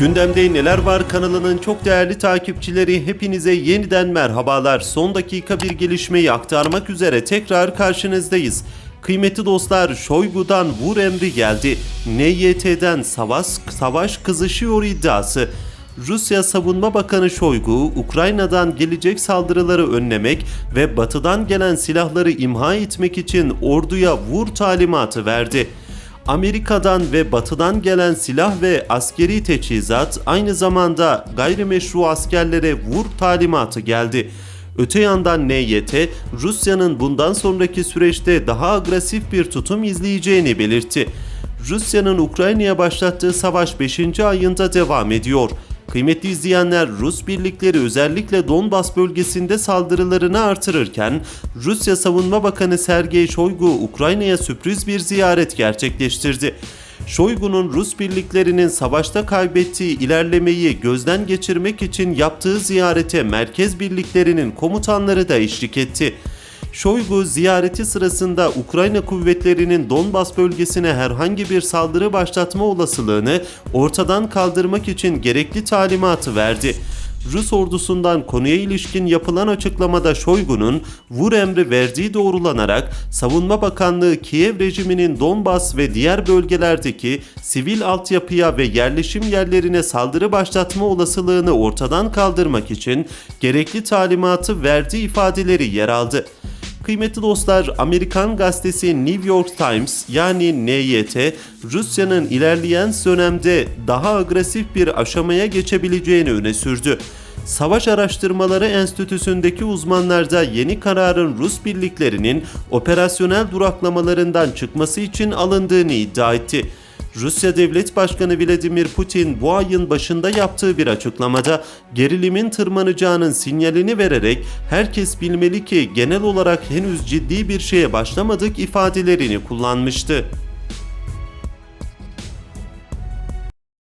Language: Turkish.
Gündemde Neler Var kanalının çok değerli takipçileri hepinize yeniden merhabalar. Son dakika bir gelişmeyi aktarmak üzere tekrar karşınızdayız. Kıymetli dostlar Şoygu'dan vur emri geldi. NYT'den savaş, savaş kızışıyor iddiası. Rusya Savunma Bakanı Şoygu, Ukrayna'dan gelecek saldırıları önlemek ve batıdan gelen silahları imha etmek için orduya vur talimatı verdi. Amerika'dan ve Batı'dan gelen silah ve askeri teçhizat aynı zamanda gayrimeşru askerlere vur talimatı geldi. Öte yandan NYT, Rusya'nın bundan sonraki süreçte daha agresif bir tutum izleyeceğini belirtti. Rusya'nın Ukrayna'ya başlattığı savaş 5. ayında devam ediyor. Kıymetli izleyenler Rus birlikleri özellikle Donbas bölgesinde saldırılarını artırırken Rusya Savunma Bakanı Sergey Shoigu Ukrayna'ya sürpriz bir ziyaret gerçekleştirdi. Shoigu'nun Rus birliklerinin savaşta kaybettiği ilerlemeyi gözden geçirmek için yaptığı ziyarete merkez birliklerinin komutanları da eşlik etti. Shoigu ziyareti sırasında Ukrayna kuvvetlerinin Donbas bölgesine herhangi bir saldırı başlatma olasılığını ortadan kaldırmak için gerekli talimatı verdi. Rus ordusundan konuya ilişkin yapılan açıklamada Shoigu'nun vur emri verdiği doğrulanarak Savunma Bakanlığı Kiev rejiminin Donbas ve diğer bölgelerdeki sivil altyapıya ve yerleşim yerlerine saldırı başlatma olasılığını ortadan kaldırmak için gerekli talimatı verdiği ifadeleri yer aldı. Kıymetli dostlar, Amerikan gazetesi New York Times yani NYT, Rusya'nın ilerleyen dönemde daha agresif bir aşamaya geçebileceğini öne sürdü. Savaş Araştırmaları Enstitüsü'ndeki uzmanlar da yeni kararın Rus birliklerinin operasyonel duraklamalarından çıkması için alındığını iddia etti. Rusya Devlet Başkanı Vladimir Putin bu ayın başında yaptığı bir açıklamada gerilimin tırmanacağının sinyalini vererek herkes bilmeli ki genel olarak henüz ciddi bir şeye başlamadık ifadelerini kullanmıştı.